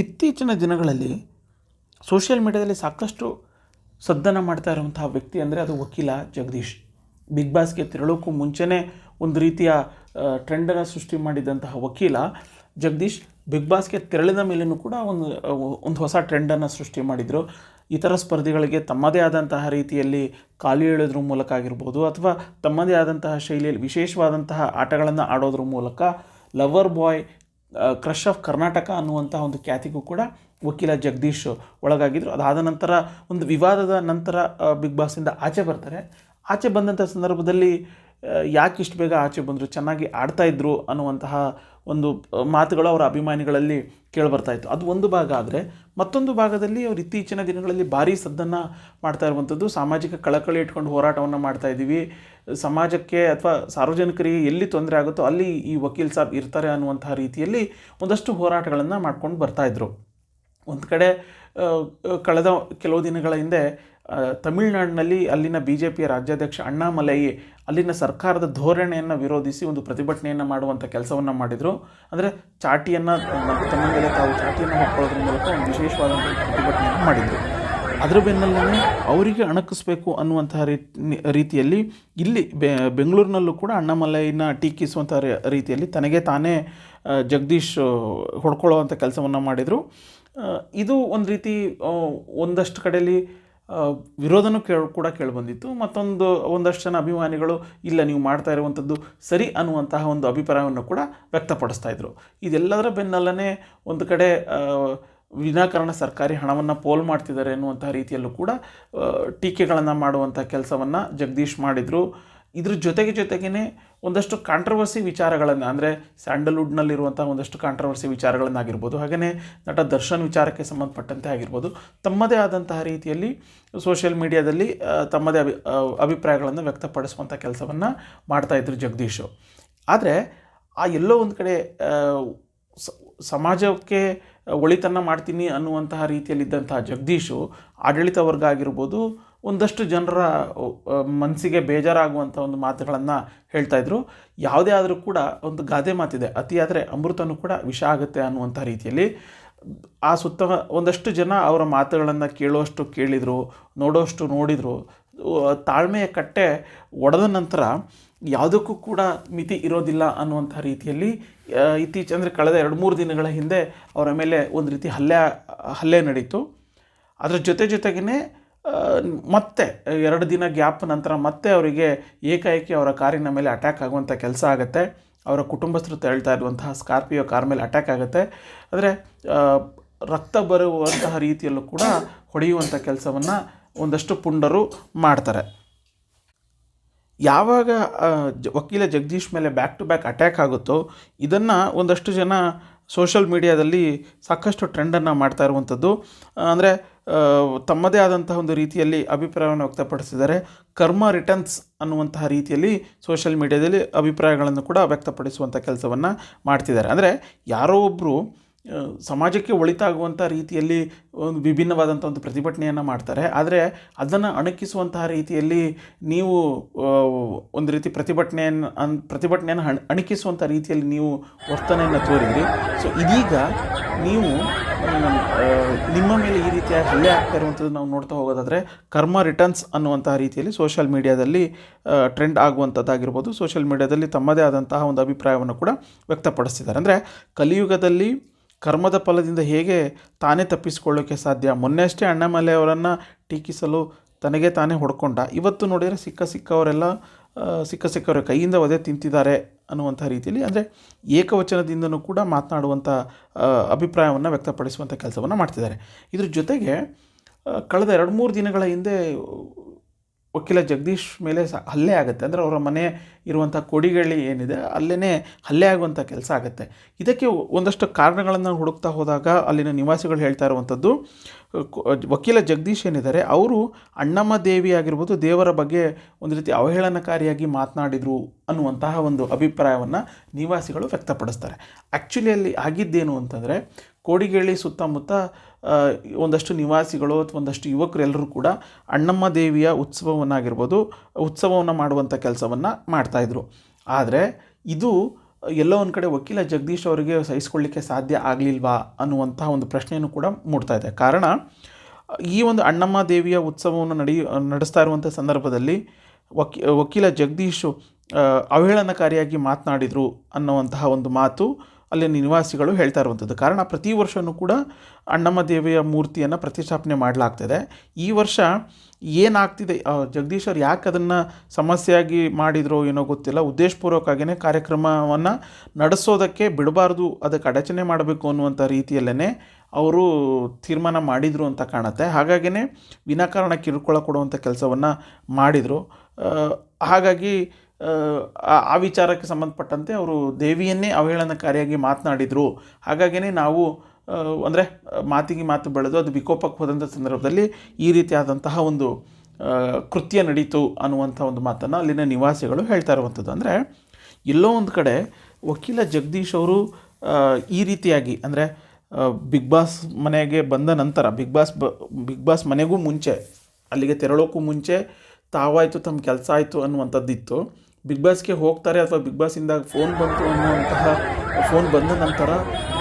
ಇತ್ತೀಚಿನ ದಿನಗಳಲ್ಲಿ ಸೋಷಿಯಲ್ ಮೀಡ್ಯಾದಲ್ಲಿ ಸಾಕಷ್ಟು ಸದ್ದನ್ನು ಮಾಡ್ತಾ ಇರುವಂತಹ ವ್ಯಕ್ತಿ ಅಂದರೆ ಅದು ವಕೀಲ ಜಗದೀಶ್. ಬಿಗ್ ಬಾಸ್ಗೆ ತೆರಳೋಕ್ಕೂ ಮುಂಚೆನೇ ಒಂದು ರೀತಿಯ ಟ್ರೆಂಡನ್ನು ಸೃಷ್ಟಿ ಮಾಡಿದಂತಹ ವಕೀಲ ಜಗದೀಶ್ ಬಿಗ್ ಬಾಸ್ಗೆ ತೆರಳಿದ ಮೇಲೂ ಕೂಡ ಒಂದು ಒಂದು ಹೊಸ ಟ್ರೆಂಡನ್ನು ಸೃಷ್ಟಿ ಮಾಡಿದರು. ಇತರ ಸ್ಪರ್ಧಿಗಳಿಗೆ ತಮ್ಮದೇ ಆದಂತಹ ರೀತಿಯಲ್ಲಿ ಕಾಲು ಎಳೆಯೋದ್ರ ಮೂಲಕ ಆಗಿರ್ಬೋದು ಅಥವಾ ತಮ್ಮದೇ ಆದಂತಹ ಶೈಲಿಯಲ್ಲಿ ವಿಶೇಷವಾದಂತಹ ಆಟಗಳನ್ನು ಆಡೋದ್ರ ಮೂಲಕ lover boy crush of Karnataka ಅನ್ನುವಂಥ ಒಂದು ಖ್ಯಾತಿಗೂ ಕೂಡ ವಕೀಲ ಜಗದೀಶ್ ಒಳಗಾಗಿದ್ದರು ಅದಾದ ನಂತರ ಒಂದು ವಿವಾದದ ನಂತರ ಬಿಗ್ ಬಾಸಿಂದ ಆಚೆ ಬರ್ತಾರೆ. ಆಚೆ ಬಂದಂಥ ಸಂದರ್ಭದಲ್ಲಿ ಯಾಕೆ ಇಷ್ಟು ಬೇಗ ಆಚೆ ಬಂದರು, ಚೆನ್ನಾಗಿ ಆಡ್ತಾ ಇದ್ರು ಅನ್ನುವಂತಹ ಒಂದು ಮಾತುಗಳು ಅವರ ಅಭಿಮಾನಿಗಳಲ್ಲಿ ಕೇಳಿಬರ್ತಾ ಇತ್ತು. ಅದು ಒಂದು ಭಾಗ ಆದರೆ, ಮತ್ತೊಂದು ಭಾಗದಲ್ಲಿ ಅವರು ಇತ್ತೀಚಿನ ದಿನಗಳಲ್ಲಿ ಭಾರೀ ಸದ್ದನ್ನು ಮಾಡ್ತಾ ಇರುವಂಥದ್ದು. ಸಾಮಾಜಿಕ ಕಳಕಳಿ ಇಟ್ಕೊಂಡು ಹೋರಾಟವನ್ನು ಮಾಡ್ತಾ ಇದ್ದೀವಿ. ಸಮಾಜಕ್ಕೆ ಅಥವಾ ಸಾರ್ವಜನಿಕರಿಗೆ ಎಲ್ಲಿ ತೊಂದರೆ ಆಗುತ್ತೋ ಅಲ್ಲಿ ಈ ವಕೀಲ್ ಸಾಬ್ ಇರ್ತಾರೆ ಅನ್ನುವಂತಹ ರೀತಿಯಲ್ಲಿ ಒಂದಷ್ಟು ಹೋರಾಟಗಳನ್ನು ಮಾಡ್ಕೊಂಡು ಬರ್ತಾಯಿದ್ರು ಒಂದು ಕಡೆ ಕಳೆದ ಕೆಲವು ದಿನಗಳ ಹಿಂದೆ ತಮಿಳುನಾಡಿನಲ್ಲಿ ಅಲ್ಲಿನ ಬಿ ಜೆ ಪಿಯ ರಾಜ್ಯಾಧ್ಯಕ್ಷ ಅಣ್ಣಾಮಲೈ ಅಲ್ಲಿನ ಸರ್ಕಾರದ ಧೋರಣೆಯನ್ನು ವಿರೋಧಿಸಿ ಒಂದು ಪ್ರತಿಭಟನೆಯನ್ನು ಮಾಡುವಂಥ ಕೆಲಸವನ್ನು ಮಾಡಿದರು. ಅಂದರೆ ಚಾಟಿಯನ್ನು ತಮ್ಮ ಮೇಲೆ ತಾವು ಚಾಟಿಯನ್ನು ಹಾಕೊಳ್ಳೋದ್ರ ಮೂಲಕ ಒಂದು ವಿಶೇಷವಾದಂಥ ಪ್ರತಿಭಟನೆಯನ್ನು ಮಾಡಿದರು. ಅದರ ಬೆನ್ನಲ್ಲೇ ಅವರಿಗೆ ಅಣಕಿಸ್ಬೇಕು ಅನ್ನುವಂತಹ ರೀತಿ- ರೀತಿಯಲ್ಲಿ ಇಲ್ಲಿ ಬೆಂಗಳೂರಿನಲ್ಲೂ ಕೂಡ ಅಣ್ಣಾಮಲೈನ ಟೀಕಿಸುವಂಥ ರೀತಿಯಲ್ಲಿ ತನಗೆ ತಾನೇ ಜಗದೀಶ್ ಹೊಡ್ಕೊಳ್ಳುವಂಥ ಕೆಲಸವನ್ನು ಮಾಡಿದರು. ಇದು ಒಂದು ರೀತಿ ಒಂದಷ್ಟು ಕಡೆಯಲ್ಲಿ ವಿರೋಧನೂ ಕೇಳ, ಕೂಡ ಕೇಳಿಬಂದಿತ್ತು. ಮತ್ತೊಂದು, ಒಂದಷ್ಟು ಜನ ಅಭಿಮಾನಿಗಳು, ಇಲ್ಲ ನೀವು ಮಾಡ್ತಾ ಇರುವಂಥದ್ದು ಸರಿ ಅನ್ನುವಂತಹ ಒಂದು ಅಭಿಪ್ರಾಯವನ್ನು ಕೂಡ ವ್ಯಕ್ತಪಡಿಸ್ತಾ ಇದ್ರು. ಇದೆಲ್ಲದರ ಬೆನ್ನಲ್ಲೇ ಒಂದು ಕಡೆ ವಿನಾಕಾರಣ ಸರ್ಕಾರಿ ಹಣವನ್ನು ಪೋಲ್ ಮಾಡ್ತಿದ್ದಾರೆ ಎನ್ನುವಂತಹ ರೀತಿಯಲ್ಲೂ ಕೂಡ ಟೀಕೆಗಳನ್ನು ಮಾಡುವಂಥ ಕೆಲಸವನ್ನು ಜಗದೀಶ್ ಮಾಡಿದರು. ಇದ್ರ ಜೊತೆಗೆ ಜೊತೆಗೇ ಒಂದಷ್ಟು ಕಾಂಟ್ರವರ್ಸಿ ವಿಚಾರಗಳನ್ನು, ಅಂದರೆ ಸ್ಯಾಂಡಲ್ವುಡ್ನಲ್ಲಿರುವಂಥ ಒಂದಷ್ಟು ಕಾಂಟ್ರವರ್ಸಿ ವಿಚಾರಗಳನ್ನಾಗಿರ್ಬೋದು ಹಾಗೆಯೇ ನಟ ದರ್ಶನ್ ವಿಚಾರಕ್ಕೆ ಸಂಬಂಧಪಟ್ಟಂತೆ ಆಗಿರ್ಬೋದು, ತಮ್ಮದೇ ಆದಂತಹ ರೀತಿಯಲ್ಲಿ ಸೋಷಿಯಲ್ ಮೀಡಿಯಾದಲ್ಲಿ ತಮ್ಮದೇ ಅಭಿ ಅಭಿಪ್ರಾಯಗಳನ್ನು ವ್ಯಕ್ತಪಡಿಸುವಂಥ ಕೆಲಸವನ್ನು ಮಾಡ್ತಾಯಿದ್ರು ಜಗದೀಶು. ಆದರೆ ಆ ಎಲ್ಲೋ ಒಂದು ಕಡೆ ಸಮಾಜಕ್ಕೆ ಒಳಿತನ್ನು ಮಾಡ್ತೀನಿ ಅನ್ನುವಂತಹ ರೀತಿಯಲ್ಲಿದ್ದಂತಹ ಜಗದೀಶು ಆಡಳಿತ ವರ್ಗ ಆಗಿರ್ಬೋದು ಒಂದಷ್ಟು ಜನರ ಮನಸ್ಸಿಗೆ ಬೇಜಾರಾಗುವಂಥ ಒಂದು ಮಾತುಗಳನ್ನು ಹೇಳ್ತಾ ಇದ್ರು. ಯಾವುದೇ ಆದರೂ ಕೂಡ ಒಂದು ಗಾದೆ ಮಾತಿದೆ. ಅತಿಯಾದರೆ ಅಮೃತನೂ ಕೂಡ ವಿಷ ಆಗುತ್ತೆ ಅನ್ನುವಂಥ ರೀತಿಯಲ್ಲಿ. ಆ ಸುತ್ತ ಒಂದಷ್ಟು ಜನ ಅವರ ಮಾತುಗಳನ್ನು ಕೇಳುವಷ್ಟು ಕೇಳಿದರು, ನೋಡೋಷ್ಟು ನೋಡಿದರು. ತಾಳ್ಮೆಯ ಕಟ್ಟೆ ಒಡೆದ ನಂತರ ಯಾವುದಕ್ಕೂ ಕೂಡ ಮಿತಿ ಇರೋದಿಲ್ಲ ಅನ್ನುವಂಥ ರೀತಿಯಲ್ಲಿ ಇತ್ತೀಚೆ ಅಂದರೆ ಕಳೆದ ಎರಡು ಮೂರು ದಿನಗಳ ಹಿಂದೆ ಅವರ ಮೇಲೆ ಒಂದು ರೀತಿ ಹಲ್ಲೆ ಹಲ್ಲೆ ನಡೀತು. ಅದರ ಜೊತೆ ಜೊತೆಗೇ ಮತ್ತೆ, ಎರಡು ದಿನ ಗ್ಯಾಪ್ ನಂತರ ಮತ್ತೆ ಅವರಿಗೆ ಏಕಾಏಕಿ ಅವರ ಕಾರಿನ ಮೇಲೆ ಅಟ್ಯಾಕ್ ಆಗುವಂಥ ಕೆಲಸ ಆಗುತ್ತೆ. ಅವರ ಕುಟುಂಬಸ್ಥರು ತೆರಳ್ತಾ ಇರುವಂತಹ ಸ್ಕಾರ್ಪಿಯೋ ಕಾರ್ ಮೇಲೆ ಅಟ್ಯಾಕ್ ಆಗುತ್ತೆ. ಆದರೆ ರಕ್ತ ಬರುವಂತಹ ರೀತಿಯಲ್ಲೂ ಕೂಡ ಹೊಡೆಯುವಂಥ ಕೆಲಸವನ್ನು ಒಂದಷ್ಟು ಪುಂಡರು ಮಾಡ್ತಾರೆ. ಯಾವಾಗ ವಕೀಲ ಜಗದೀಶ್ ಮೇಲೆ ಬ್ಯಾಕ್ ಟು ಬ್ಯಾಕ್ ಅಟ್ಯಾಕ್ ಆಗುತ್ತೋ, ಇದನ್ನು ಒಂದಷ್ಟು ಜನ ಸೋಷಲ್ ಮೀಡಿಯಾದಲ್ಲಿ ಸಾಕಷ್ಟು ಟ್ರೆಂಡನ್ನು ಮಾಡ್ತಾ ಇರುವಂಥದ್ದು. ಅಂದರೆ ತಮ್ಮದೇ ಆದಂತಹ ಒಂದು ರೀತಿಯಲ್ಲಿ ಅಭಿಪ್ರಾಯವನ್ನು ವ್ಯಕ್ತಪಡಿಸಿದ್ದಾರೆ. ಕರ್ಮ ರಿಟರ್ನ್ಸ್ ಅನ್ನುವಂತಹ ರೀತಿಯಲ್ಲಿ ಸೋಷಲ್ ಮೀಡಿಯಾದಲ್ಲಿ ಅಭಿಪ್ರಾಯಗಳನ್ನು ಕೂಡ ವ್ಯಕ್ತಪಡಿಸುವಂಥ ಕೆಲಸವನ್ನು ಮಾಡ್ತಿದ್ದಾರೆ. ಅಂದರೆ, ಯಾರೋ ಒಬ್ಬರು ಸಮಾಜಕ್ಕೆ ಒಳಿತಾಗುವಂಥ ರೀತಿಯಲ್ಲಿ ಒಂದು ವಿಭಿನ್ನವಾದಂಥ ಒಂದು ಪ್ರತಿಭಟನೆಯನ್ನು ಮಾಡ್ತಾರೆ. ಆದರೆ ಅದನ್ನು ಅಣಕಿಸುವಂತಹ ರೀತಿಯಲ್ಲಿ ನೀವು ಒಂದು ರೀತಿ ಪ್ರತಿಭಟನೆಯನ್ನು, ಅನ್, ಪ್ರತಿಭಟನೆಯನ್ನು ಹಣ ಅಣಕಿಸುವಂಥ ರೀತಿಯಲ್ಲಿ ನೀವು ವರ್ತನೆಯನ್ನು ತೋರಿದ್ರಿ. ಸೊ ಇದೀಗ ನೀವು, ನಿಮ್ಮ ಮೇಲೆ ಈ ರೀತಿಯ ಹಲ್ಲೆ ಆಗ್ತಾ ಇರುವಂಥದ್ದು ನಾವು ನೋಡ್ತಾ ಹೋಗೋದಾದರೆ ಕರ್ಮ ರಿಟರ್ನ್ಸ್ ಅನ್ನುವಂತಹ ರೀತಿಯಲ್ಲಿ ಸೋಷಿಯಲ್ ಮೀಡಿಯಾದಲ್ಲಿ ಟ್ರೆಂಡ್ ಆಗುವಂಥದ್ದಾಗಿರ್ಬೋದು ಸೋಷಿಯಲ್ ಮೀಡಿಯಾದಲ್ಲಿ ತಮ್ಮದೇ ಆದಂತಹ ಒಂದು ಅಭಿಪ್ರಾಯವನ್ನು ಕೂಡ ವ್ಯಕ್ತಪಡಿಸ್ತಿದ್ದಾರೆ. ಅಂದರೆ ಕಲಿಯುಗದಲ್ಲಿ ಕರ್ಮದ ಫಲದಿಂದ ಹೇಗೆ ತಾನೇ ತಪ್ಪಿಸಿಕೊಳ್ಳೋಕ್ಕೆ ಸಾಧ್ಯ? ಮೊನ್ನೆ ಅಷ್ಟೇ ಅವರನ್ನು ಟೀಕಿಸಲು ತನಗೆ ತಾನೇ ಹೊಡ್ಕೊಂಡ. ಇವತ್ತು ನೋಡಿದರೆ ಸಿಕ್ಕ ಸಿಕ್ಕವರೆಲ್ಲ ಸಿಕ್ಕ ಸಿಕ್ಕವರ ಕೈಯಿಂದ ಒದೆ ತಿಂತಿದ್ದಾರೆ ಅನ್ನುವಂಥ ರೀತಿಯಲ್ಲಿ, ಅಂದರೆ ಏಕವಚನದಿಂದನೂ ಕೂಡ ಮಾತನಾಡುವಂಥ ಅಭಿಪ್ರಾಯವನ್ನು ವ್ಯಕ್ತಪಡಿಸುವಂಥ ಕೆಲಸವನ್ನು ಮಾಡ್ತಿದ್ದಾರೆ. ಇದ್ರ ಜೊತೆಗೆ ಕಳೆದ ಎರಡು ಮೂರು ದಿನಗಳ ಹಿಂದೆ ವಕೀಲ ಜಗದೀಶ್ ಮೇಲೆ ಸ ಹಲ್ಲೆ ಆಗುತ್ತೆ. ಅಂದರೆ ಅವರ ಮನೆ ಇರುವಂಥ ಕೊಡಿಗಳಿ ಏನಿದೆ ಅಲ್ಲೇ ಹಲ್ಲೆ ಆಗುವಂಥ ಕೆಲಸ ಆಗುತ್ತೆ. ಇದಕ್ಕೆ ಒಂದಷ್ಟು ಕಾರಣಗಳನ್ನು ಹುಡುಕ್ತಾ ಹೋದಾಗ ಅಲ್ಲಿನ ನಿವಾಸಿಗಳು ಹೇಳ್ತಾ ಇರುವಂಥದ್ದು ವಕೀಲ ಜಗದೀಶ್ ಏನಿದ್ದಾರೆ, ಅವರು ಅಣ್ಣಮ್ಮ ದೇವಿ ಆಗಿರ್ಬೋದು, ದೇವರ ಬಗ್ಗೆ ಒಂದು ರೀತಿ ಅವಹೇಳನಕಾರಿಯಾಗಿ ಮಾತನಾಡಿದರು ಅನ್ನುವಂತಹ ಒಂದು ಅಭಿಪ್ರಾಯವನ್ನು ನಿವಾಸಿಗಳು ವ್ಯಕ್ತಪಡಿಸ್ತಾರೆ. ಆ್ಯಕ್ಚುಲಿ ಅಲ್ಲಿ ಆಗಿದ್ದೇನು ಅಂತಂದರೆ ಕೋಡಿಗೇಳಿ ಸುತ್ತಮುತ್ತ ಒಂದಷ್ಟು ನಿವಾಸಿಗಳು ಅಥವಾ ಒಂದಷ್ಟು ಯುವಕರೆಲ್ಲರೂ ಕೂಡ ಅಣ್ಣಮ್ಮ ದೇವಿಯ ಉತ್ಸವವನ್ನಾಗಿರ್ಬೋದು, ಉತ್ಸವವನ್ನು ಮಾಡುವಂಥ ಕೆಲಸವನ್ನು ಮಾಡ್ತಾಯಿದ್ರು ಆದರೆ ಇದು ಎಲ್ಲೋ ಒಂದು ಕಡೆ ವಕೀಲ ಜಗದೀಶ್ ಅವರಿಗೆ ಸಹಿಸ್ಕೊಳ್ಳಿಕ್ಕೆ ಸಾಧ್ಯ ಆಗಲಿಲ್ವಾ ಅನ್ನುವಂತಹ ಒಂದು ಪ್ರಶ್ನೆಯನ್ನು ಕೂಡ ಮೂಡ್ತಾ ಇದೆ. ಕಾರಣ, ಈ ಒಂದು ಅಣ್ಣಮ್ಮ ದೇವಿಯ ಉತ್ಸವವನ್ನು ನಡಿ, ನಡೆಸ್ತಾ ಇರುವಂಥ ಸಂದರ್ಭದಲ್ಲಿ ವಕೀ, ವಕೀಲ ಜಗದೀಶು ಅವಹೇಳನಕಾರಿಯಾಗಿ ಮಾತನಾಡಿದರು ಅನ್ನುವಂತಹ ಒಂದು ಮಾತು ಅಲ್ಲಿನ ನಿವಾಸಿಗಳು ಹೇಳ್ತಾ ಇರುವಂಥದ್ದು. ಕಾರಣ ಪ್ರತಿ ವರ್ಷವೂ ಕೂಡ ಅಣ್ಣಮ್ಮ ದೇವಿಯ ಮೂರ್ತಿಯನ್ನು ಪ್ರತಿಷ್ಠಾಪನೆ ಮಾಡಲಾಗ್ತದೆ. ಈ ವರ್ಷ ಏನಾಗ್ತಿದೆ? ಆ, ಜಗದೀಶ್ ಅವ್ರು ಯಾಕೆ ಅದನ್ನು ಸಮಸ್ಯೆಯಾಗಿ ಮಾಡಿದ್ರು ಏನೋ ಗೊತ್ತಿಲ್ಲ. ಉದ್ದೇಶಪೂರ್ವಕವಾಗಿಯೇ ಕಾರ್ಯಕ್ರಮವನ್ನು ನಡೆಸೋದಕ್ಕೆ ಬಿಡಬಾರ್ದು ಅದಕ್ಕೆ ಅಡಚಣೆ ಮಾಡಬೇಕು ಅನ್ನುವಂಥ ರೀತಿಯಲ್ಲೇ ಅವರು ತೀರ್ಮಾನ ಮಾಡಿದರು ಅಂತ ಕಾಣುತ್ತೆ. ಹಾಗಾಗಿನೇ ವಿನಾಕಾರಣ ಕಿರುಕುಳ ಕೊಡುವಂಥ ಕೆಲಸವನ್ನು ಮಾಡಿದರು. ಹಾಗಾಗಿ ಆ, ವಿಚಾರಕ್ಕೆ ಸಂಬಂಧಪಟ್ಟಂತೆ ಅವರು ದೇವಿಯನ್ನೇ ಅವಹೇಳನಕಾರಿಯಾಗಿ ಮಾತನಾಡಿದರು. ಹಾಗಾಗಿಯೇ ನಾವು ಅಂದರೆ ಮಾತಿಗೆ ಮಾತು ಬೆಳೆದು ಅದು ವಿಕೋಪಕ್ಕೆ ಹೋದಂಥ ಸಂದರ್ಭದಲ್ಲಿ ಈ ರೀತಿಯಾದಂತಹ ಒಂದು ಕೃತ್ಯ ನಡೀತು ಅನ್ನುವಂಥ ಒಂದು ಮಾತನ್ನು ಅಲ್ಲಿನ ನಿವಾಸಿಗಳು ಹೇಳ್ತಾ ಇರುವಂಥದ್ದು. ಅಂದರೆ ಎಲ್ಲೋ ಒಂದು ಕಡೆ ವಕೀಲ ಜಗದೀಶ್ ಅವರು ಈ ರೀತಿಯಾಗಿ ಅಂದರೆ ಬಿಗ್ ಬಾಸ್ ಮನೆಗೆ ಬಂದ ನಂತರ ಬಿಗ್ ಬಾಸ್ ಬ ಬಿಗ್ ಬಾಸ್ ಮನೆಗೂ ಮುಂಚೆ ಅಲ್ಲಿಗೆ ತೆರಳೋಕ್ಕೂ ಮುಂಚೆ ತಾವಾಯಿತು ತಮ್ಮ ಕೆಲಸ ಆಯಿತು ಅನ್ನುವಂಥದ್ದಿತ್ತು. ಬಿಗ್ ಬಾಸ್ಗೆ ಹೋಗ್ತಾರೆ ಅಥವಾ ಬಿಗ್ ಬಾಸಿಂದ ಫೋನ್ ಬಂತು ಅನ್ನುವಂತಹ ಫೋನ್ ಬಂದ ನಂತರ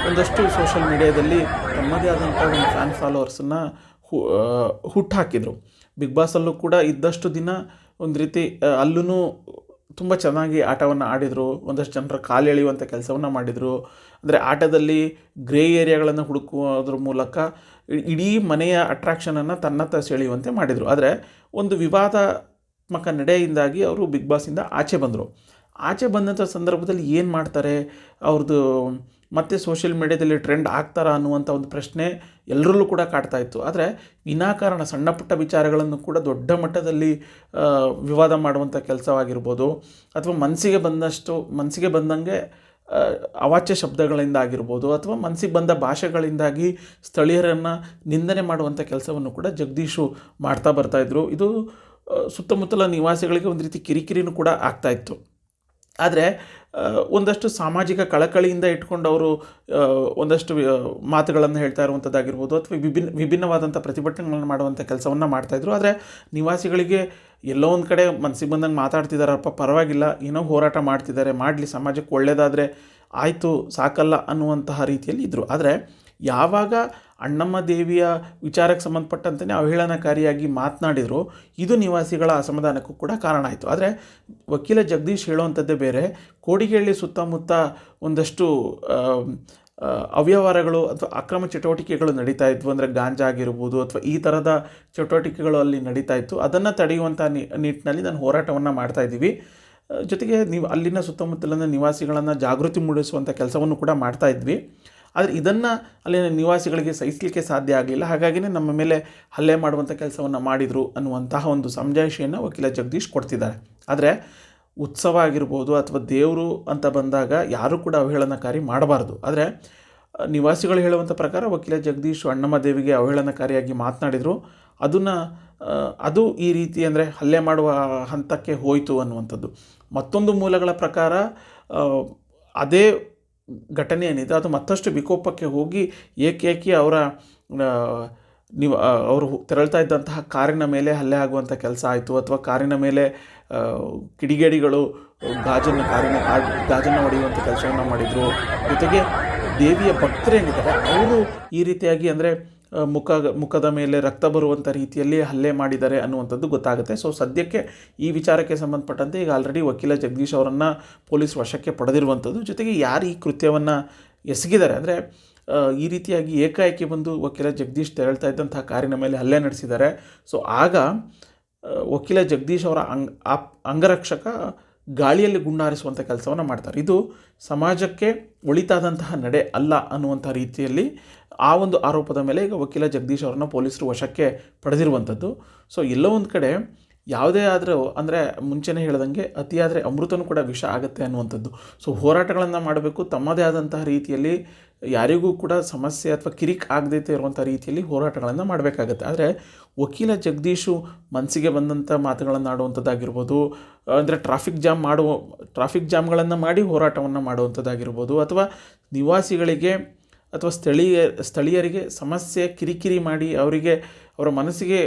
ಒಂದಷ್ಟು ಸೋಷಲ್ ಮೀಡಿಯಾದಲ್ಲಿ ತಮ್ಮದೇ ಆದಂಥ ಒಂದು ಫ್ಯಾನ್ ಫಾಲೋವರ್ಸನ್ನು ಹುಟ್ಟಾಕಿದರು ಬಿಗ್ ಬಾಸಲ್ಲೂ ಕೂಡ ಇದ್ದಷ್ಟು ದಿನ ಒಂದು ರೀತಿ ಅಲ್ಲೂ ತುಂಬ ಚೆನ್ನಾಗಿ ಆಟವನ್ನು ಆಡಿದರು, ಒಂದಷ್ಟು ಜನರ ಕಾಲೆಳೆಯುವಂಥ ಕೆಲಸವನ್ನು ಮಾಡಿದರು. ಅಂದರೆ ಆಟದಲ್ಲಿ ಗ್ರೇ ಏರಿಯಾಗಳನ್ನು ಹುಡುಕುವುದ್ರ ಮೂಲಕ ಇಡೀ ಮನೆಯ ಅಟ್ರಾಕ್ಷನನ್ನು ತನ್ನತ್ತ ಸೆಳೆಯುವಂತೆ ಮಾಡಿದರು. ಆದರೆ ಒಂದು ವಿವಾದಾತ್ಮಕ ನಡೆಯಿಂದಾಗಿ ಅವರು ಬಿಗ್ ಬಾಸಿಂದ ಆಚೆ ಬಂದರು. ಆಚೆ ಬಂದಂಥ ಸಂದರ್ಭದಲ್ಲಿ ಏನು ಮಾಡ್ತಾರೆ? ಅವ್ರದ್ದು ಮತ್ತೆ ಸೋಷಿಯಲ್ ಮೀಡ್ಯಾದಲ್ಲಿ ಟ್ರೆಂಡ್ ಆಗ್ತಾರಾ ಅನ್ನುವಂಥ ಒಂದು ಪ್ರಶ್ನೆ ಎಲ್ಲರಲ್ಲೂ ಕೂಡ ಕಾಡ್ತಾ ಇತ್ತು. ಆದರೆ ವಿನಾಕಾರಣ ಸಣ್ಣ ಪುಟ್ಟ ವಿಚಾರಗಳನ್ನು ಕೂಡ ದೊಡ್ಡ ಮಟ್ಟದಲ್ಲಿ ವಿವಾದ ಮಾಡುವಂಥ ಕೆಲಸವಾಗಿರ್ಬೋದು. ಅಥವಾ ಮನಸ್ಸಿಗೆ ಬಂದಷ್ಟು ಮನಸ್ಸಿಗೆ ಬಂದಂಗೆ ಅವಾಚ್ಯ ಶಬ್ದಗಳಿಂದ ಆಗಿರ್ಬೋದು. ಅಥವಾ ಮನಸ್ಸಿಗೆ ಬಂದ ಭಾಷೆಗಳಿಂದಾಗಿ ಸ್ಥಳೀಯರನ್ನು ನಿಂದನೆ ಮಾಡುವಂಥ ಕೆಲಸವನ್ನು ಕೂಡ ಜಗದೀಶು ಮಾಡ್ತಾ ಬರ್ತಾಯಿದ್ರು ಇದು ಸುತ್ತಮುತ್ತಲ ನಿವಾಸಿಗಳಿಗೆ ಒಂದು ರೀತಿ ಕಿರಿಕಿರಿನೂ ಕೂಡ ಆಗ್ತಾ ಇತ್ತು. ಆದರೆ ಒಂದಷ್ಟು ಸಾಮಾಜಿಕ ಕಳಕಳಿಯಿಂದ ಇಟ್ಕೊಂಡು ಅವರು ಒಂದಷ್ಟು ಮಾತುಗಳನ್ನು ಹೇಳ್ತಾ ಇರುವಂಥದ್ದಾಗಿರ್ಬೋದು ಅಥವಾ ವಿಭಿನ್ನ ವಿಭಿನ್ನವಾದಂಥ ಪ್ರತಿಭಟನೆಗಳನ್ನು ಮಾಡುವಂಥ ಕೆಲಸವನ್ನು ಮಾಡ್ತಾಯಿದ್ರು ಆದರೆ, ನಿವಾಸಿಗಳಿಗೆ ಎಲ್ಲೋ ಒಂದು ಕಡೆ ಮನಸ್ಸಿಗೆ ಬಂದಂಗೆ ಮಾತಾಡ್ತಿದ್ದಾರಪ್ಪ ಪರವಾಗಿಲ್ಲ, ಏನೋ ಹೋರಾಟ ಮಾಡ್ತಿದ್ದಾರೆ ಮಾಡಲಿ, ಸಮಾಜಕ್ಕೆ ಒಳ್ಳೆಯದಾದರೆ ಆಯಿತು, ಸಾಕಲ್ಲ ಅನ್ನುವಂತಹ ರೀತಿಯಲ್ಲಿ ಇದ್ದರು ಆದರೆ, ಯಾವಾಗ ಅಣ್ಣಮ್ಮ ದೇವಿಯ ವಿಚಾರಕ್ಕೆ ಸಂಬಂಧಪಟ್ಟಂತೆಯೇ ಅವಹೇಳನಕಾರಿಯಾಗಿ ಮಾತನಾಡಿದರು, ಇದು ನಿವಾಸಿಗಳ ಅಸಮಾಧಾನಕ್ಕೂ ಕೂಡ ಕಾರಣ ಆಯಿತು. ಆದರೆ ವಕೀಲ ಜಗದೀಶ್ ಹೇಳುವಂಥದ್ದೇ ಬೇರೆ, ಕೋಡಿಗೆಹಳ್ಳಿ ಸುತ್ತಮುತ್ತ ಒಂದಷ್ಟು ಅವ್ಯವಹಾರಗಳು ಅಥವಾ ಅಕ್ರಮ ಚಟುವಟಿಕೆಗಳು ನಡೀತಾ ಇದ್ವು, ಅಂದರೆ ಗಾಂಜಾ ಆಗಿರ್ಬೋದು ಅಥವಾ ಈ ಥರದ ಚಟುವಟಿಕೆಗಳು ಅಲ್ಲಿ ನಡೀತಾ ಇತ್ತು. ಅದನ್ನು ತಡೆಯುವಂಥ ನಿಟ್ಟಿನಲ್ಲಿ ನಾನು ಹೋರಾಟವನ್ನು ಮಾಡ್ತಾ ಇದ್ದೀವಿ. ಜೊತೆಗೆ ನೀವು ಅಲ್ಲಿನ ಸುತ್ತಮುತ್ತಲಿನ ನಿವಾಸಿಗಳನ್ನು ಜಾಗೃತಿ ಮೂಡಿಸುವಂಥ ಕೆಲಸವನ್ನು ಕೂಡ ಮಾಡ್ತಾ ಇದ್ವಿ. ಆದರೆ ಇದನ್ನು ಅಲ್ಲಿನ ನಿವಾಸಿಗಳಿಗೆ ಸಹಿಸಲಿಕ್ಕೆ ಸಾಧ್ಯ ಆಗಲಿಲ್ಲ ಹಾಗಾಗಿನೇ ನಮ್ಮ ಮೇಲೆ ಹಲ್ಲೆ ಮಾಡುವಂಥ ಕೆಲಸವನ್ನು ಮಾಡಿದರು ಅನ್ನುವಂತಹ ಒಂದು ಸಮಜಾಯಿಷಿಯನ್ನು ವಕೀಲ ಜಗದೀಶ್ ಕೊಡ್ತಿದ್ದಾರೆ. ಆದರೆ ಉತ್ಸವ ಆಗಿರ್ಬೋದು ಅಥವಾ ದೇವರು ಅಂತ ಬಂದಾಗ ಯಾರೂ ಕೂಡ ಅವಹೇಳನಕಾರಿ ಮಾಡಬಾರ್ದು. ಆದರೆ ನಿವಾಸಿಗಳು ಹೇಳುವಂಥ ಪ್ರಕಾರ ವಕೀಲ ಜಗದೀಶ್ ಅಣ್ಣಮ್ಮ ದೇವಿಗೆ ಅವಹೇಳನಕಾರಿಯಾಗಿ ಮಾತನಾಡಿದರು. ಅದನ್ನು ಅದು ಈ ರೀತಿ ಅಂದರೆ ಹಲ್ಲೆ ಮಾಡುವ ಹಂತಕ್ಕೆ ಹೋಯಿತು ಅನ್ನುವಂಥದ್ದು. ಮತ್ತೊಂದು ಮೂಲಗಳ ಪ್ರಕಾರ ಅದೇ ಘಟನೆ ಏನಿದೆ, ಅದು ಮತ್ತಷ್ಟು ವಿಕೋಪಕ್ಕೆ ಹೋಗಿ ಏಕೇಕಿ ಅವರ ನೀವು ಅವರು ತೆರಳ್ತಾ ಇದ್ದಂತಹ ಕಾರಿನ ಮೇಲೆ ಹಲ್ಲೆ ಆಗುವಂಥ ಕೆಲಸ ಆಯಿತು ಅಥವಾ ಕಾರಿನ ಮೇಲೆ ಕಿಡಿಗೇಡಿಗಳು ಗಾಜನ್ನು ಕಾರಿನ ಗಾಜನ್ನು ಹೊಡೆಯುವಂಥ ಕೆಲಸವನ್ನು ಮಾಡಿದರು. ಜೊತೆಗೆ ದೇವಿಯ ಭಕ್ತರೇನಿದ್ದಾರೆ ಅವರು ಈ ರೀತಿಯಾಗಿ ಅಂದರೆ ಮುಖ, ಮುಖದ ಮೇಲೆ ರಕ್ತ ಬರುವಂಥ ರೀತಿಯಲ್ಲಿ ಹಲ್ಲೆ ಮಾಡಿದ್ದಾರೆ ಅನ್ನುವಂಥದ್ದು ಗೊತ್ತಾಗುತ್ತೆ. ಸೊ ಸದ್ಯಕ್ಕೆ ಈ ವಿಚಾರಕ್ಕೆ ಸಂಬಂಧಪಟ್ಟಂತೆ ಈಗ ಆಲ್ರೆಡಿ ವಕೀಲ ಜಗದೀಶ್ ಅವರನ್ನು ಪೊಲೀಸ್ ವಶಕ್ಕೆ ಪಡೆದಿರುವಂಥದ್ದು. ಜೊತೆಗೆ ಯಾರು ಈ ಕೃತ್ಯವನ್ನು ಎಸಗಿದ್ದಾರೆ? ಅಂದರೆ ಈ ರೀತಿಯಾಗಿ ಏಕಾಏಕಿ ಬಂದು ವಕೀಲ ಜಗದೀಶ್ ತೆರಳ್ತಾ ಇದ್ದಂಥ ಕಾರಿನ ಮೇಲೆ ಹಲ್ಲೆ ನಡೆಸಿದ್ದಾರೆ. ಸೊ ಆಗ ವಕೀಲ ಜಗದೀಶ್ ಅವರ ಅಂಗ್ ಆಪ್ ಅಂಗರಕ್ಷಕ ಗಾಳಿಯಲ್ಲಿ ಗುಂಡಾರಿಸುವಂಥ ಕೆಲಸವನ್ನು ಮಾಡ್ತಾರೆ. ಇದು ಸಮಾಜಕ್ಕೆ ಒಳಿತಾದಂತಹ ನಡೆ ಅಲ್ಲ ಅನ್ನುವಂಥ ರೀತಿಯಲ್ಲಿ ಆ ಒಂದು ಆರೋಪದ ಮೇಲೆ ಈಗ ವಕೀಲ ಜಗದೀಶ್ ಅವರನ್ನು ಪೊಲೀಸರು ವಶಕ್ಕೆ ಪಡೆದಿರುವಂಥದ್ದು. ಸೊ ಎಲ್ಲೋ ಒಂದು ಕಡೆ ಯಾವುದೇ ಆದರೂ ಅಂದರೆ ಮುಂಚೆನೇ ಹೇಳ್ದಂಗೆ ಅತಿಯಾದರೆ ಅಮೃತನೂ ಕೂಡ ವಿಷ ಆಗುತ್ತೆ ಅನ್ನುವಂಥದ್ದು. ಸೊ ಹೋರಾಟಗಳನ್ನು ಮಾಡಬೇಕು, ತಮ್ಮದೇ ಆದಂತಹ ರೀತಿಯಲ್ಲಿ ಯಾರಿಗೂ ಕೂಡ ಸಮಸ್ಯೆ ಅಥವಾ ಕಿರಿಕ್ ಆಗದೇ ಇರುವಂಥ ರೀತಿಯಲ್ಲಿ ಹೋರಾಟಗಳನ್ನು ಮಾಡಬೇಕಾಗತ್ತೆ. ಆದರೆ ವಕೀಲ ಜಗದೀಶು ಮನಸ್ಸಿಗೆ ಬಂದಂಥ ಮಾತುಗಳನ್ನು ಆಡುವಂಥದ್ದಾಗಿರ್ಬೋದು ಅಂದರೆ ಟ್ರಾಫಿಕ್ ಜಾಮ್ ಮಾಡುವ ಟ್ರಾಫಿಕ್ ಜಾಮ್ಗಳನ್ನು ಮಾಡಿ ಹೋರಾಟವನ್ನು ಮಾಡುವಂಥದ್ದಾಗಿರ್ಬೋದು, ಅಥವಾ ನಿವಾಸಿಗಳಿಗೆ ಅಥವಾ ಸ್ಥಳೀಯ, ಸ್ಥಳೀಯರಿಗೆ ಸಮಸ್ಯೆ ಕಿರಿಕಿರಿ ಮಾಡಿ ಅವರಿಗೆ ಅವರ ಮನಸ್ಸಿಗೆ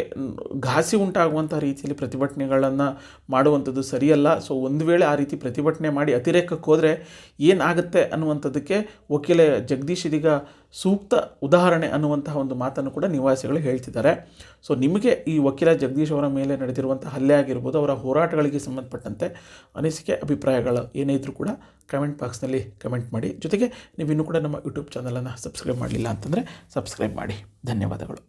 ಘಾಸಿ ಉಂಟಾಗುವಂಥ ರೀತಿಯಲ್ಲಿ ಪ್ರತಿಭಟನೆಗಳನ್ನು ಮಾಡುವಂಥದ್ದು ಸರಿಯಲ್ಲ. ಸೊ ಒಂದು ವೇಳೆ ಆ ರೀತಿ ಪ್ರತಿಭಟನೆ ಮಾಡಿ ಅತಿರೇಕಕ್ಕೆ ಹೋದರೆ ಏನಾಗುತ್ತೆ ಅನ್ನುವಂಥದ್ದಕ್ಕೆ ವಕೀಲ ಜಗದೀಶ್ ಇದೀಗ ಸೂಕ್ತ ಉದಾಹರಣೆ ಅನ್ನುವಂತಹ ಒಂದು ಮಾತನ್ನು ಕೂಡ ನಿವಾಸಿಗಳು ಹೇಳ್ತಿದ್ದಾರೆ. ಸೊ ನಿಮಗೆ ಈ ವಕೀಲ ಜಗದೀಶ್ ಅವರ ಮೇಲೆ ನಡೆದಿರುವಂಥ ಹಲ್ಲೆ ಆಗಿರ್ಬೋದು, ಅವರ ಹೋರಾಟಗಳಿಗೆ ಸಂಬಂಧಪಟ್ಟಂತೆ ಅನಿಸಿಕೆ, ಅಭಿಪ್ರಾಯಗಳು ಏನೇ ಇದ್ರೂ ಕೂಡ ಕಮೆಂಟ್ ಬಾಕ್ಸ್ನಲ್ಲಿ ಕಮೆಂಟ್ ಮಾಡಿ. ಜೊತೆಗೆ ನೀವು ಇನ್ನೂ ಕೂಡ ನಮ್ಮ ಯೂಟ್ಯೂಬ್ ಚಾನಲನ್ನು ಸಬ್ಸ್ಕ್ರೈಬ್ ಮಾಡಲಿಲ್ಲ ಅಂತಂದರೆ ಸಬ್ಸ್ಕ್ರೈಬ್ ಮಾಡಿ. ಧನ್ಯವಾದಗಳು.